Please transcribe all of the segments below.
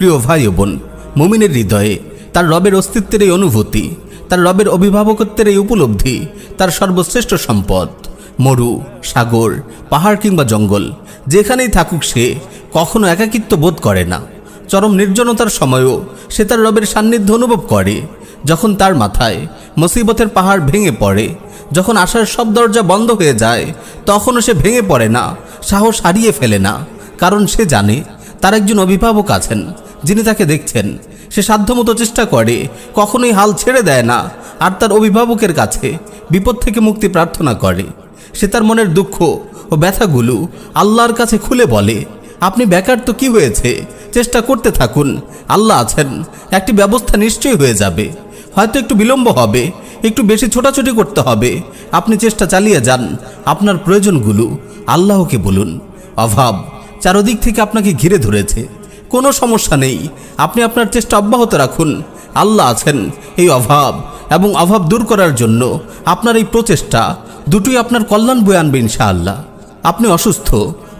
প্রিয় ভাই বোন, মুমিনের হৃদয়ে তার রবের অস্তিত্বের এই অনুভূতি, তার রবের অভিভাবকত্বের এই উপলব্ধি, তার সর্বশ্রেষ্ঠ সম্পদ, মরু, সাগর, পাহাড় কিংবা জঙ্গল, যেখানেই থাকুক সে কখনো একাকিত্ব বোধ করে না। চরম নির্জনতার সময়ও সে তার রবের সান্নিধ্য অনুভব করে, যখন তার মাথায় মুসিবতের পাহাড় ভেঙে পড়ে, যখন আসার সব দরজা বন্ধ হয়ে যায়, তখনও সে ভেঙে পড়ে না, সাহস হারিয়ে ফেলে না, কারণ সে জানে তার একজন অভিভাবক আছেন। যিনি তাকে দেখছেন, সে সাধ্যমতো চেষ্টা করে, কখনোই হাল ছেড়ে দেয় না, আর তার অভিভাবকের কাছে বিপদ থেকে মুক্তি প্রার্থনা করে। সে তার মনের দুঃখ ও ব্যথাগুলো আল্লাহর কাছে খুলে বলে, আপনি বেকার তো কি হয়েছে? চেষ্টা করতে থাকুন, আল্লাহ আছেন, একটি ব্যবস্থা নিশ্চয়ই হয়ে যাবে। হয়তো একটু বিলম্ব হবে, একটু বেশি ছোটাছুটি করতে হবে। আপনি চেষ্টা চালিয়ে যান, আপনার প্রয়োজনগুলো আল্লাহকে বলুন। অভাব চারদিক থেকে আপনাকে ঘিরে ধরেছে। কোনো সমস্যা নেই। আপনি আপনার চেষ্টা অব্যাহত রাখুন। আল্লাহ আছেন এই অভাব এবং অভাব দূর করার জন্য আপনার এই প্রচেষ্টা দুটোই আপনার কল্যাণ বয়ে আনবে ইনশাআল্লাহ। আপনি অসুস্থ,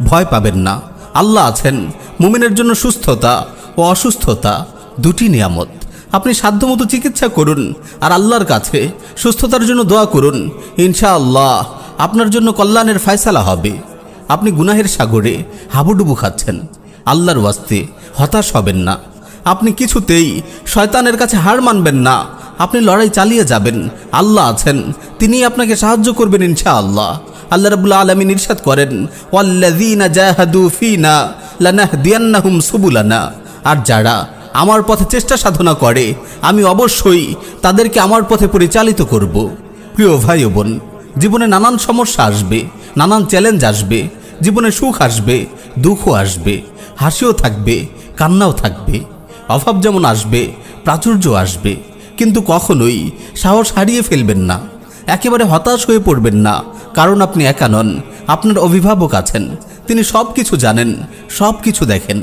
ভয় পাবেন না। আল্লাহ আছেন, মুমিনের জন্য সুস্থতা ও অসুস্থতা দুটি নিয়ামত। আপনি সাধ্যমতো চিকিৎসা করুন আর আল্লাহর কাছে সুস্থতার জন্য দোয়া করুন। ইনশাআল্লাহ আপনার জন্য কল্যাণের ফয়সালা হবে। আপনি গুনাহের সাগরে হাবুডুবু খাচ্ছেন। আল্লাহর ওয়াস্তে হতাশ হবেন না। আপনি কিছুতেই শয়তানের কাছে হার মানবেন না। আপনি লড়াই চালিয়ে যাবেন। আল্লাহ আছেন তিনি আপনাকে সাহায্য করবেন ইনশাআল্লাহ। আল্লাহ রাবুল্লা আলমিন ইরশাদ করেন জাহাদু আর যারা আমার পথে চেষ্টা সাধনা করে, আমি অবশ্যই তাদেরকে আমার পথে পরিচালিত করব। প্রিয় ভাই বোন, জীবনে নানান সমস্যা আসবে, নানান চ্যালেঞ্জ আসবে, জীবনে সুখ আসবে দুঃখ আসবে। হাসিও থাকবে, কান্নাও থাকবে, অভাব যেমন আসবে প্রাচুর্য আসবে, কিন্তু কখনোই সাহস হারিয়ে ফেলবেন না, একেবারে হতাশ হয়ে পড়বেন না, কারণ আপনি একা নন, আপনার অভিভাবক আছেন, তিনি সব কিছু জানেন সব কিছু দেখেন।